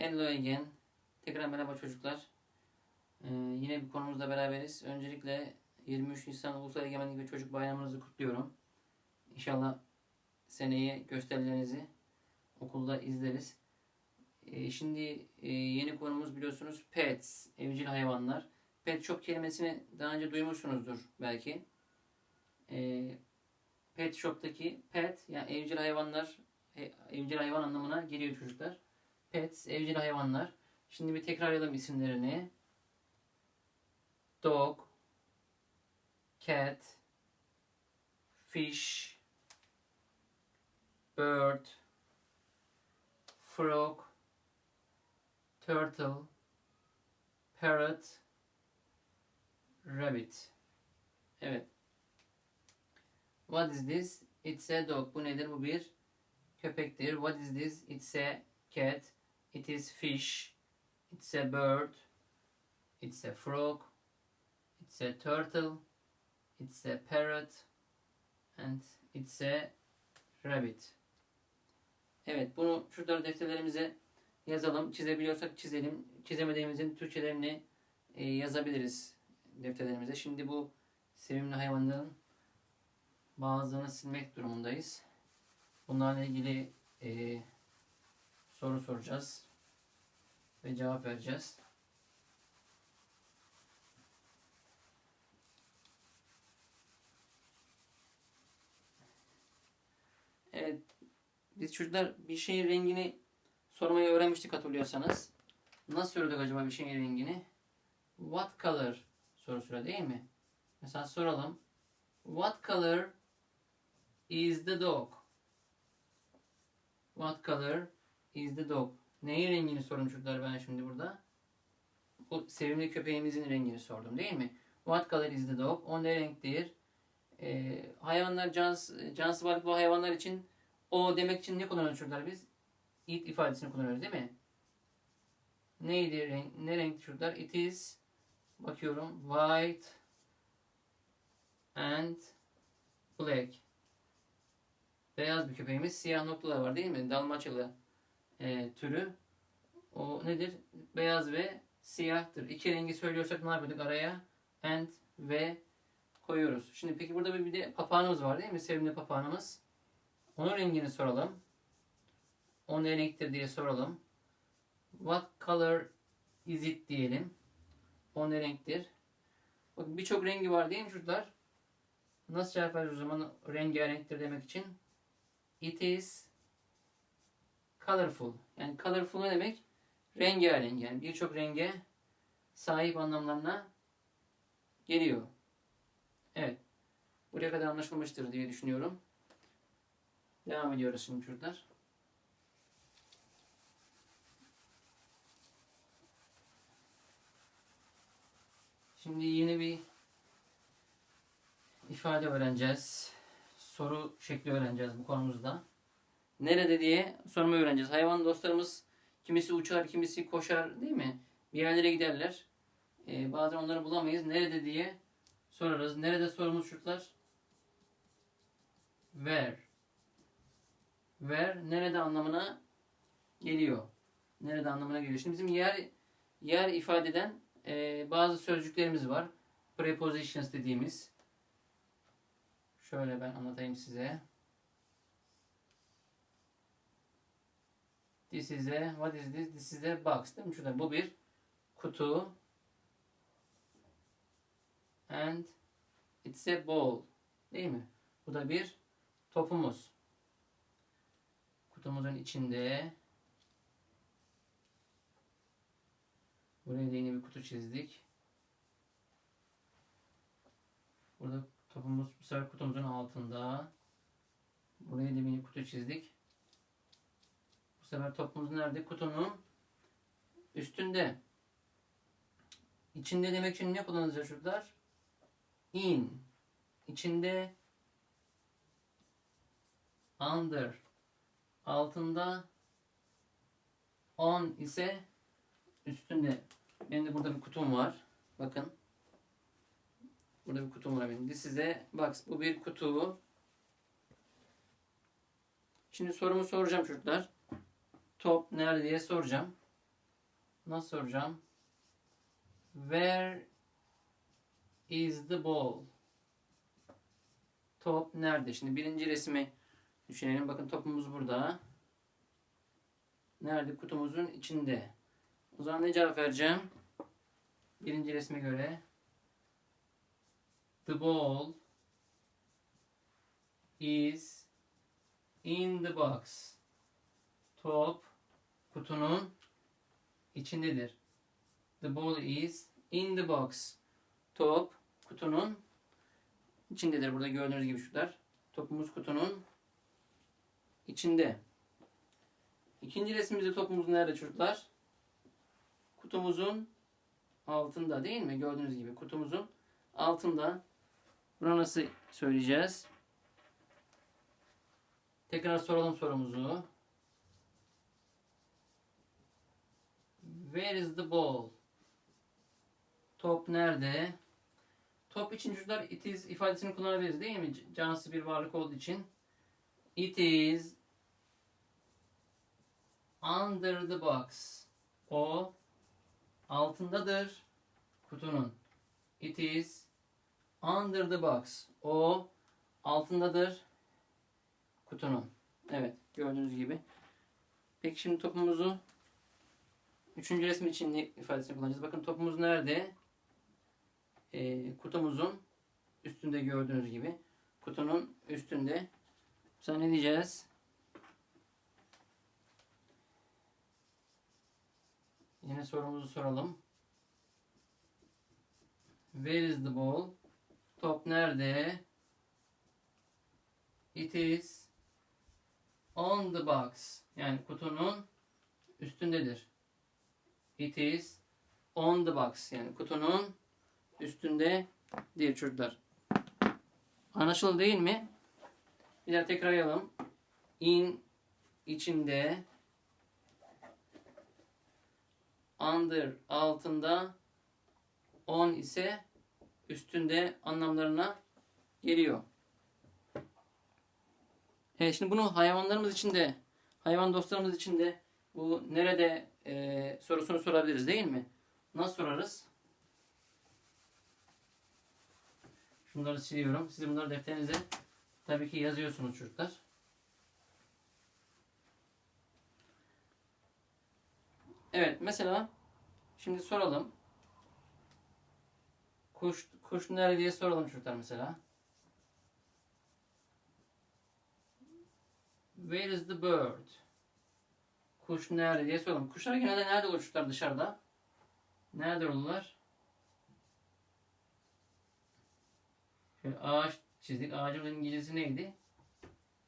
Hello again. Tekrar merhaba çocuklar. Ee, yine bir konumuzla beraberiz. Öncelikle 23 Nisan Ulusal Egemenlik ve Çocuk Bayramınızı kutluyorum. İnşallah seneye gösterilerinizi okulda izleriz. Ee, şimdi e, yeni konumuz biliyorsunuz pets, evcil hayvanlar. Pet shop kelimesini daha önce duymuşsunuzdur belki. Ee, pet shop'taki pet yani evcil hayvanlar e, evcil hayvan anlamına geliyor çocuklar. Pets, evcil hayvanlar. Şimdi bir tekrarlayalım isimlerini. Dog, cat, fish, bird, frog, turtle, parrot, rabbit. Evet. What is this? It's a dog. Bu nedir? Bu bir köpektir. What is this? It's a cat. It is fish. It's a bird. It's a frog. It's a turtle. It's a parrot. And it's a rabbit. Evet bunu şurada defterlerimize yazalım. Çizebiliyorsak çizelim. Çizemediğimizin Türkçelerini e, yazabiliriz defterlerimize. Şimdi bu sevimli hayvanların bazılarını silmek durumundayız. Bunlarla ilgili e, soru soracağız ve cevap vereceğiz. Evet, biz çocuklar bir şeyin rengini sormayı öğrenmiştik hatırlıyorsanız. Nasıl sorduk acaba bir şeyin rengini? What color sorusuyla değil mi? Mesela soralım. What color is the dog? What color is the dog? Neyin rengini sorun çocuklar ben şimdi burada? Bu sevimli köpeğimizin rengini sordum değil mi? What color is the dog? O ne renktir? Ee, hayvanlar, cans, cansız varlık bu hayvanlar için o demek için ne kullanıyoruz çocuklar biz? It ifadesini kullanıyoruz değil mi? Neydi renk? Ne renkli çocuklar? It is bakıyorum white and black. Beyaz bir köpeğimiz. Siyah noktalar var değil mi? Dalmaçyalı e, türü. O nedir? Beyaz ve siyahtır. İki rengi söylüyorsak ne yapıyorduk araya? And ve koyuyoruz. Şimdi peki burada bir, de papağanımız var değil mi? Sevimli papağanımız. Onun rengini soralım. O ne renktir diye soralım. What color is it diyelim. O ne renktir? Bakın birçok rengi var değil mi çocuklar? Nasıl cevap veririz o zaman rengarenktir demek için? It is colorful. Yani colorful ne demek? Rengarenk. Yani birçok renge sahip anlamlarına geliyor. Evet. Buraya kadar anlaşılmıştır diye düşünüyorum. Devam ediyoruz şimdi çocuklar. Şimdi yeni bir ifade öğreneceğiz. Soru şekli öğreneceğiz bu konumuzda. Nerede diye sormayı öğreneceğiz. Hayvan dostlarımız kimisi uçar, kimisi koşar değil mi? Bir yerlere giderler. Ee, bazen onları bulamayız. Nerede diye sorarız. Nerede sorumuz çocuklar? Where. Where nerede anlamına geliyor. Nerede anlamına geliyor. Şimdi bizim yer yer ifade eden e, bazı sözcüklerimiz var. Prepositions dediğimiz. Şöyle ben anlatayım size. This is a, what is this? This is a box değil mi? Şurada bu bir kutu. And it's a ball. Değil mi? Bu da bir topumuz. Kutumuzun içinde buraya da yeni bir kutu çizdik. Burada topumuz bu sefer kutumuzun altında. Buraya da bir kutu çizdik. Sefer topumuz nerede? Kutunun üstünde. İçinde demek için ne kullanacağız çocuklar? In. İçinde under. Altında on ise üstünde. Benim de burada bir kutum var. Bakın. Burada bir kutum var benim. This is a box. Bu bir kutu. Şimdi sorumu soracağım çocuklar. Top nerede diye soracağım. Nasıl soracağım? Where is the ball? Top nerede? Şimdi birinci resmi düşünelim. Bakın topumuz burada. Nerede? Kutumuzun içinde. O zaman ne cevap vereceğim? Birinci resme göre. The ball is in the box. Top kutunun içindedir. The ball is in the box. Top kutunun içindedir. Burada gördüğünüz gibi şutlar. Topumuz kutunun içinde. İkinci resimimizde topumuz nerede çocuklar? Kutumuzun altında değil mi? Gördüğünüz gibi kutumuzun altında. Buna nasıl söyleyeceğiz? Tekrar soralım sorumuzu. Where is the ball? Top nerede? Top için çocuklar it is ifadesini kullanabiliriz değil mi? C- Cansız bir varlık olduğu için. It is under the box. O altındadır kutunun. It is under the box. O altındadır kutunun. Evet gördüğünüz gibi. Peki şimdi topumuzu üçüncü resim için ne ifadesini kullanacağız? Bakın topumuz nerede? Ee, kutumuzun üstünde gördüğünüz gibi. Kutunun üstünde. Sonra ne diyeceğiz? Yine sorumuzu soralım. Where is the ball? Top nerede? It is on the box. Yani kutunun üstündedir. It is on the box. Yani kutunun üstündedir çocuklar. Anlaşıldı değil mi? Bir daha tekrarlayalım. In içinde under altında on ise üstünde anlamlarına geliyor. Evet şimdi bunu hayvanlarımız için de hayvan dostlarımız için de bu nerede e, sorusunu sorabiliriz değil mi? Nasıl sorarız? Şunları siliyorum. Siz bunları defterinize tabii ki yazıyorsunuz çocuklar. Evet mesela şimdi soralım. Kuş kuş nerede diye soralım çocuklar mesela. Where is the bird? Kuş nerede diye soralım. Kuşlar genelde nerede olur çocuklar dışarıda? Nerede olurlar? Şöyle ağaç çizdik. Ağacımızın İngilizcesi neydi?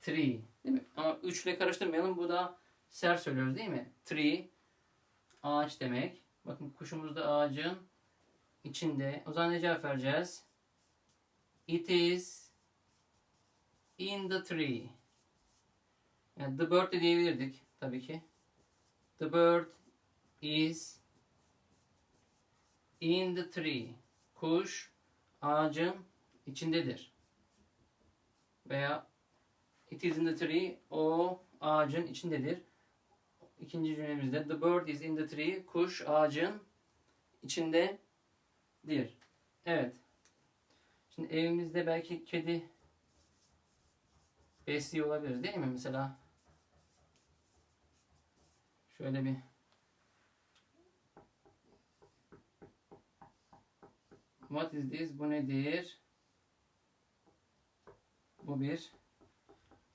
Tree. Değil mi? Ama üçle karıştırmayalım. Bu da ser söylüyoruz değil mi? Tree. Ağaç demek. Bakın kuşumuz da ağacın içinde. O zaman ne cevap vereceğiz? It is in the tree. Yani the bird de diyebilirdik tabii ki. The bird is in the tree. Kuş ağacın içindedir. Veya it is in the tree. O ağacın içindedir. İkinci cümlemizde the bird is in the tree. Kuş ağacın içindedir. Evet. Şimdi evimizde belki kedi besliyor olabiliriz değil mi? Mesela şöyle bir What is this? Bu nedir? Bu bir.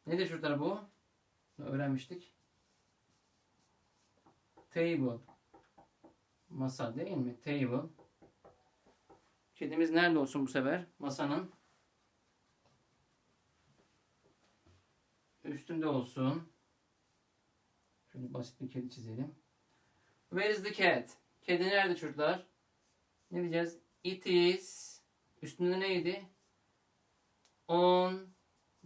Nedir çocuklar bu? Öğrenmiştik. Table. Masa değil mi? Table. Kedimiz nerede olsun bu sefer? Masanın üstünde olsun. Şöyle basit bir kedi çizelim. Where is the cat? Kedi nerede çocuklar? Ne diyeceğiz? It is üstünde neydi? On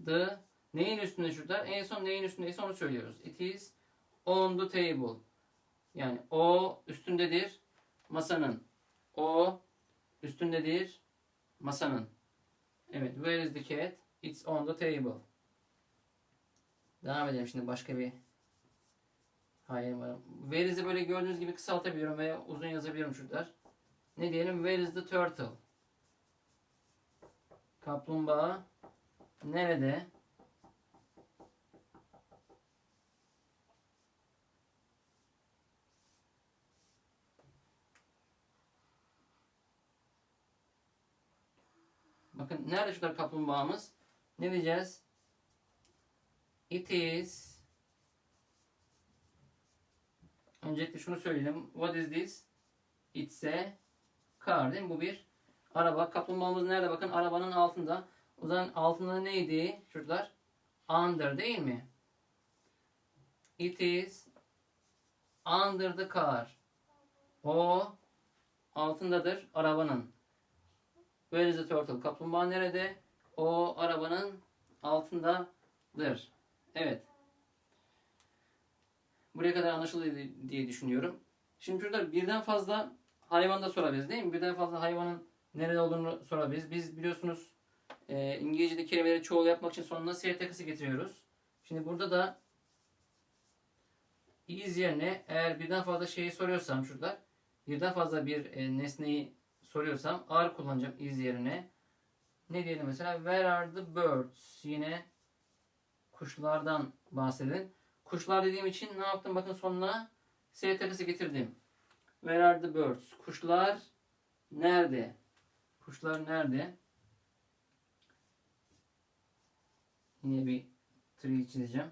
the neyin üstünde çocuklar? En son neyin üstündeyse onu söylüyoruz. It is on the table. Yani o üstündedir masanın. O üstündedir masanın. Evet. Where is the cat? It's on the table. Devam edelim şimdi başka bir hayvan. Where is'i böyle gördüğünüz gibi kısaltabiliyorum veya uzun yazabiliyorum çocuklar. Ne diyelim? Where is the turtle? Kaplumbağa nerede? Bakın nerede şurada kaplumbağamız? Ne diyeceğiz? It is Öncelikle şunu söyleyelim. What is this? It's a car değil mi? Bu bir araba. Kaplumbağamız nerede? Bakın arabanın altında. O zaman altında neydi çocuklar? Under değil mi? It is under the car. O altındadır arabanın. Where is the turtle? Kaplumbağa nerede? O arabanın altındadır. Evet. Buraya kadar anlaşıldı diye düşünüyorum. Şimdi çocuklar birden fazla hayvan da sorabiliriz değil mi? Birden fazla hayvanın nerede olduğunu sorabiliriz. Biz biliyorsunuz e, İngilizce'de kelimeleri çoğul yapmak için sonuna S takısı getiriyoruz. Şimdi burada da is yerine eğer birden fazla şeyi soruyorsam çocuklar birden fazla bir e, nesneyi soruyorsam are kullanacağım is yerine. Ne diyelim mesela? Where are the birds? Yine kuşlardan bahsedin. Kuşlar dediğim için ne yaptım? Bakın sonuna S getirdim. Where are the birds? Kuşlar nerede? Kuşlar nerede? Yine bir tree çizeceğim.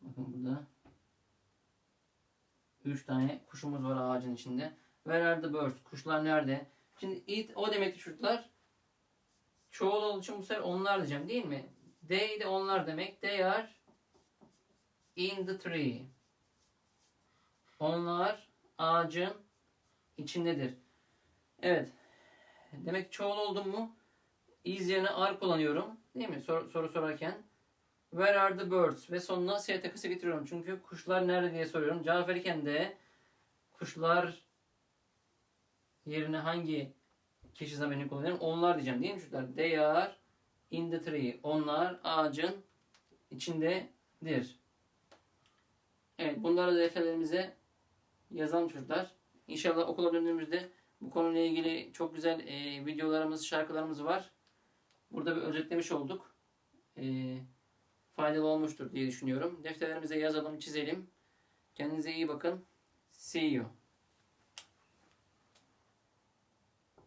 Bakın burada 3 tane kuşumuz var ağacın içinde. Where are the birds? Kuşlar nerede? Şimdi it o demekti çocuklar. Çoğul olduğu için bu sefer onlar diyeceğim değil mi? They de onlar demek. They are in the tree. Onlar ağacın içindedir. Evet. Demek çoğul oldum mu? Is yerine are kullanıyorum. Değil mi? Sor- soru sorarken. Where are the birds? Ve sonuna S takısı getiriyorum. Çünkü kuşlar nerede diye soruyorum. Cevap verirken de kuşlar yerine hangi kişi zamanını kullanıyorum? Onlar diyeceğim değil mi çocuklar? They are in the tree. Onlar ağacın içindedir. Evet bunları da defterlerimize yazalım çocuklar. İnşallah okula döndüğümüzde bu konuyla ilgili çok güzel e, videolarımız, şarkılarımız var. Burada bir özetlemiş olduk. E, faydalı olmuştur diye düşünüyorum. Defterlerimize yazalım, çizelim. Kendinize iyi bakın. See you.